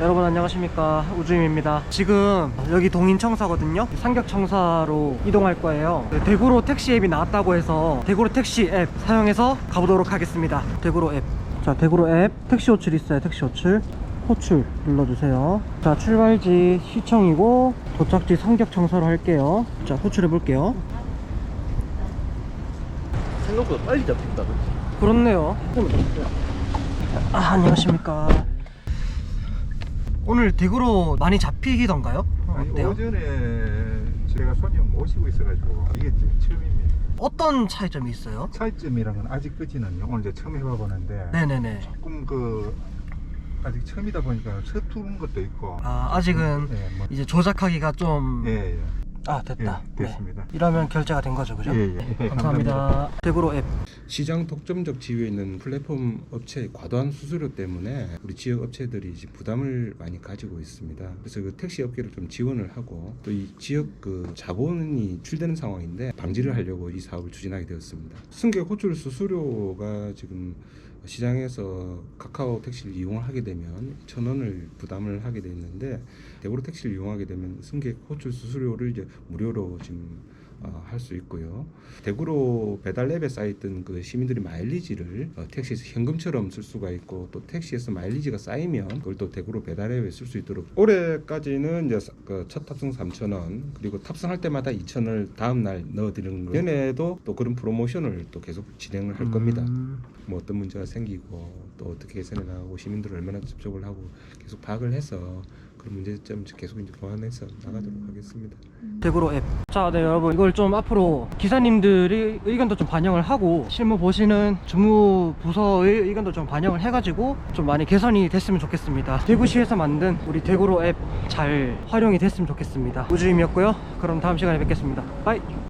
여러분 안녕하십니까? 우주임입니다. 지금 여기 동인청사거든요. 상격청사로 이동할 거예요. 네, 대구로 택시 앱이 나왔다고 해서 대구로 택시 앱 사용해서 가보도록 하겠습니다. 대구로 앱자 대구로 앱. 택시 호출 있어요. 택시 호출. 호출 눌러주세요. 자 출발지 시청이고 도착지 상격청사로 할게요. 자 호출해 볼게요. 생각보다 빨리 잡힌다? 그렇네요. 아, 안녕하십니까. 오늘 대구로 많이 잡히던가요? 아니, 어때요? 오전에 제가 손님 모시고 있어가지고 이게 지금 처음입니다. 어떤 차이점이 있어요? 차이점이란 건 아직까지는요. 오늘 이제 처음 해봐보는데 네네네. 조금 그 아직 처음이다 보니까 서투른 것도 있고. 아, 아직은 예, 뭐, 이제 조작하기가 좀. 예, 예. 아, 됐다. 예, 됐습니다. 네. 이러면 결제가 된 거죠, 그죠? 예, 예. 감사합니다. 대구로 앱. 시장 독점적 지위에 있는 플랫폼 업체의 과도한 수수료 때문에 우리 지역 업체들이 부담을 많이 가지고 있습니다. 그래서 그 택시 업계를 좀 지원을 하고 또 이 지역 그 자본이 출되는 상황인데 방지를 하려고 이 사업을 추진하게 되었습니다. 승객 호출 수수료가 지금 시장에서 카카오 택시를 이용을 하게 되면 천 원을 부담을 하게 돼 있는데 대구로 택시를 이용하게 되면 승객 호출 수수료를 이제 무료로 지금 어, 할수 있고요. 대구로 배달 앱에 쌓여있던 그 시민들이 마일리지를 어, 택시에서 현금처럼 쓸 수가 있고 또 택시에서 마일리지가 쌓이면 그걸 또 대구로 배달 앱에 쓸 수 있도록 올해까지는 이제 사- 그첫 탑승 3,000원 그리고 탑승할 때마다 2,000원을 다음 날 넣어드리는 거. 연에도 또 그런 프로모션을 또 계속 진행을 할 겁니다. 음, 뭐 어떤 문제가 생기고 또 어떻게 개선해 나가고 시민들을 얼마나 접촉을 하고 계속 파악을 해서 그런 문제점 계속 이제 보완해서 나가도록 하겠습니다. 대구로 앱. 자, 네, 여러분. 이걸 좀 앞으로 기사님들이 의견도 좀 반영을 하고 실무 보시는 주무 부서의 의견도 좀 반영을 해가지고 좀 많이 개선이 됐으면 좋겠습니다. 대구시에서 만든 우리 대구로 앱 잘 활용이 됐으면 좋겠습니다. 우주임이었고요. 그럼 다음 시간에 뵙겠습니다. 빠이.